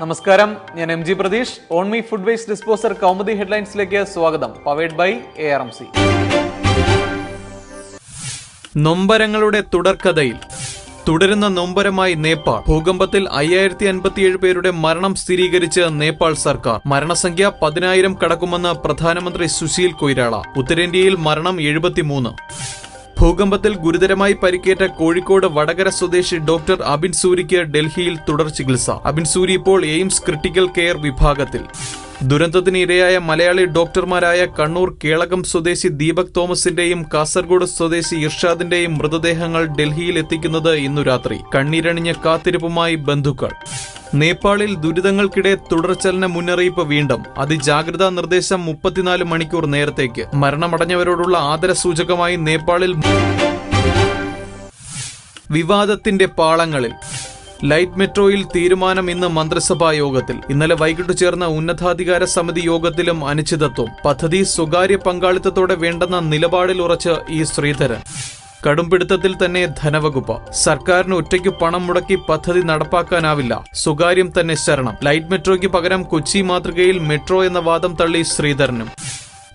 നമസ്കാരം. ഞാൻ M G Pratheesh. Onmi food waste disposer Kaumudi ഹെഡ്ലൈൻസിലേക്ക് സ്വാഗതം. Powered by A R M C നൊമ്പരങ്ങളുടെ തുടർക്കഥയിൽ തുടരുന്ന നൊമ്പരമായി നേപ്പാൾ. ഭൂകമ്പത്തിൽ അയ്യായിരത്തി അൻപത്തിയേഴ് പേരുടെ മരണം സ്ഥിരീകരിച്ച് നേപ്പാൾ സർക്കാർ. മരണസംഖ്യ പതിനായിരം കടക്കുമെന്ന് പ്രധാനമന്ത്രി സുശീൽ കൊയ്രാള. ഉത്തരേന്ത്യയിൽ മരണം എഴുപത്തിമൂന്ന്. ഭൂകമ്പത്തിൽ ഗുരുതരമായി പരിക്കേറ്റ കോഴിക്കോട് വടകര സ്വദേശി ഡോക്ടർ അബിൻ സൂരിക്ക് ഡൽഹിയിൽ തുടർ ചികിത്സ. അബിൻ സൂരി ഇപ്പോൾ എയിംസ് ക്രിട്ടിക്കൽ കെയർ വിഭാഗത്തിൽ. ദുരന്തത്തിന് ഇരയായ മലയാളി ഡോക്ടർമാരായ കണ്ണൂർ കേളകം സ്വദേശി ദീപക് തോമസിന്റെയും കാസർഗോഡ് സ്വദേശി ഇർഷാദിന്റെയും മൃതദേഹങ്ങൾ ഡൽഹിയിൽ എത്തിക്കുന്നത് ഇന്നു രാത്രി. കണ്ണീരണിഞ്ഞ കാത്തിരിപ്പുമായി ബന്ധുക്കൾ. നേപ്പാളിൽ ദുരിതങ്ങൾക്കിടെ തുടർചലന മുന്നറിയിപ്പ് വീണ്ടും. അതിജാഗ്രതാ നിർദ്ദേശം മുപ്പത്തിനാല് മണിക്കൂർ നേരത്തേക്ക്. മരണമടഞ്ഞവരോടുള്ള ആദര സൂചകമായി നേപ്പാളിൽ വിവാദത്തിന്റെ പാളങ്ങളിൽ. ലൈറ്റ് മെട്രോയിൽ തീരുമാനം ഇന്ന് മന്ത്രിസഭാ യോഗത്തിൽ. ഇന്നലെ വൈകിട്ട് ചേർന്ന ഉന്നതാധികാര സമിതി യോഗത്തിലും അനിശ്ചിതത്വം. പദ്ധതി സ്വകാര്യ പങ്കാളിത്തത്തോടെ വേണ്ടെന്ന നിലപാടിൽ ഉറച്ച് ഇ ശ്രീധരൻ. കടുംപിടുത്തത്തിൽ തന്നെ ധനവകുപ്പ്. സർക്കാരിന് ഒറ്റയ്ക്ക് പണം മുടക്കി പദ്ധതി നടപ്പാക്കാനാവില്ല. സ്വകാര്യം തന്നെ ശരണം. ലൈറ്റ് മെട്രോയ്ക്ക് പകരം കൊച്ചി മാതൃകയിൽ മെട്രോ എന്ന വാദം തള്ളി ശ്രീധരനും.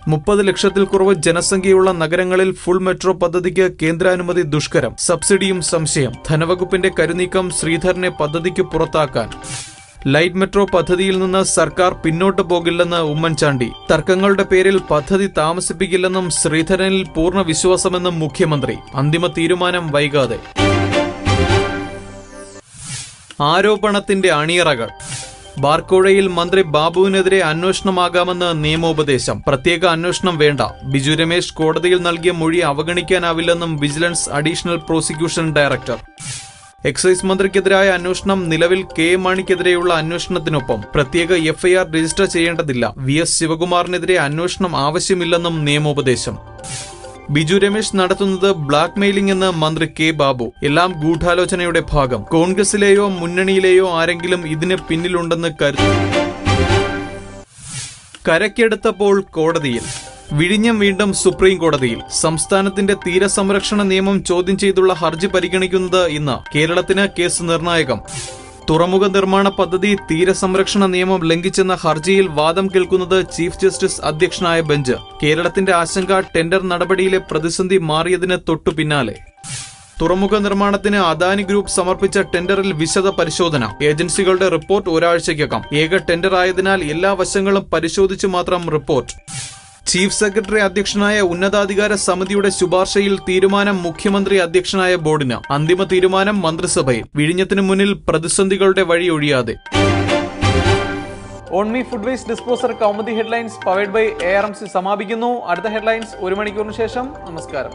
മുപ്പത് ലക്ഷത്തിൽ കുറവ് ജനസംഖ്യയുള്ള നഗരങ്ങളിൽ ഫുൾ മെട്രോ പദ്ധതിക്ക് കേന്ദ്രാനുമതി ദുഷ്കരം. സബ്സിഡിയും സംശയം. ധനവകുപ്പിന്റെ കരുനീക്കം ശ്രീധരനെ പദ്ധതിക്ക് പുറത്താക്കാൻ. ലൈറ്റ് മെട്രോ പദ്ധതിയിൽ നിന്ന് സർക്കാർ പിന്നോട്ട് പോകില്ലെന്ന് ഉമ്മൻചാണ്ടി. തർക്കങ്ങളുടെ പേരിൽ പദ്ധതി താമസിപ്പിക്കില്ലെന്നും ശ്രീധരനിൽ പൂർണ വിശ്വാസമെന്നും മുഖ്യമന്ത്രി. അന്തിമ തീരുമാനം വൈകാതെ. ആരോപണത്തിന്റെ അണിയറകൾ. ബാർക്കോഴയിൽ മന്ത്രി ബാബുവിനെതിരെ അന്വേഷണമാകാമെന്ന് നിയമോപദേശം. പ്രത്യേക അന്വേഷണം വേണ്ട. ബിജു രമേശ് കോടതിയിൽ നൽകിയ മൊഴി അവഗണിക്കാനാവില്ലെന്നും vigilance additional prosecution director. Excise മന്ത്രിക്കെതിരായ അന്വേഷണം നിലവിൽ കെ മാണിക്കെതിരെയുള്ള അന്വേഷണത്തിനൊപ്പം പ്രത്യേക എഫ്ഐആർ രജിസ്റ്റർ ചെയ്യേണ്ടതില്ല. വി എസ് ശിവകുമാറിനെതിരെ അന്വേഷണം ആവശ്യമില്ലെന്നും നിയമോപദേശം. ബിജു രമേശ് നടത്തുന്നത് ബ്ലാക്ക് മെയിലിംഗ് എന്ന് മന്ത്രി കെ ബാബു. എല്ലാം ഗൂഢാലോചനയുടെ ഭാഗം. കോൺഗ്രസിലെയോ മുന്നണിയിലെയോ ആരെങ്കിലും ഇതിന് പിന്നിലുണ്ടെന്ന് കരുതുന്നു കരക്കെടുത്തപ്പോൾ കോടതിയിൽ വിഴിഞ്ഞം വീണ്ടും സുപ്രീം കോടതിയിൽ സംസ്ഥാനത്തിന്റെ തീരസംരക്ഷണ നിയമം ചോദ്യം ചെയ്തുള്ള ഹർജി പരിഗണിക്കുന്നത് ഇന്ന് കേരളത്തിന് കേസ് നിർണായകം. തുറമുഖ നിർമ്മാണ പദ്ധതി തീരസംരക്ഷണ നിയമം ലംഘിച്ചെന്ന ഹർജിയിൽ വാദം കേൾക്കുന്നത് ചീഫ് ജസ്റ്റിസ് അധ്യക്ഷനായ ബെഞ്ച്. കേരളത്തിന്റെ ആശങ്ക ടെൻഡർ നടപടിയിലെ പ്രതിസന്ധി മാറിയതിന് തൊട്ടു പിന്നാലെ. തുറമുഖ നിർമ്മാണത്തിന് അദാനി ഗ്രൂപ്പ് സമർപ്പിച്ച ടെൻഡറിൽ വിശദ പരിശോധന. ഏജൻസികളുടെ റിപ്പോർട്ട് ഒരാഴ്ചയ്ക്കകം. ഏക ടെൻഡർ ആയതിനാൽ എല്ലാ വശങ്ങളും പരിശോധിച്ചു മാത്രം റിപ്പോർട്ട്. ചീഫ് സെക്രട്ടറി അധ്യക്ഷനായ ഉന്നതാധികാര സമിതിയുടെ ശുപാർശയിൽ തീരുമാനം മുഖ്യമന്ത്രി അധ്യക്ഷനായ ബോർഡിന് അന്തിമ തീരുമാനം മന്ത്രിസഭയിൽ. വിഴിഞ്ഞത്തിന് മുന്നിൽ പ്രതിസന്ധികളുടെ വഴി ഒഴിയാതെ. Onmi food waste disposer Kaumudi headlines powered by A R M C സമാപിക്കുന്നു. അടുത്ത ഹെഡ്ലൈൻസ് ഒരു മണിക്കൂറിന് ശേഷം. നമസ്കാരം.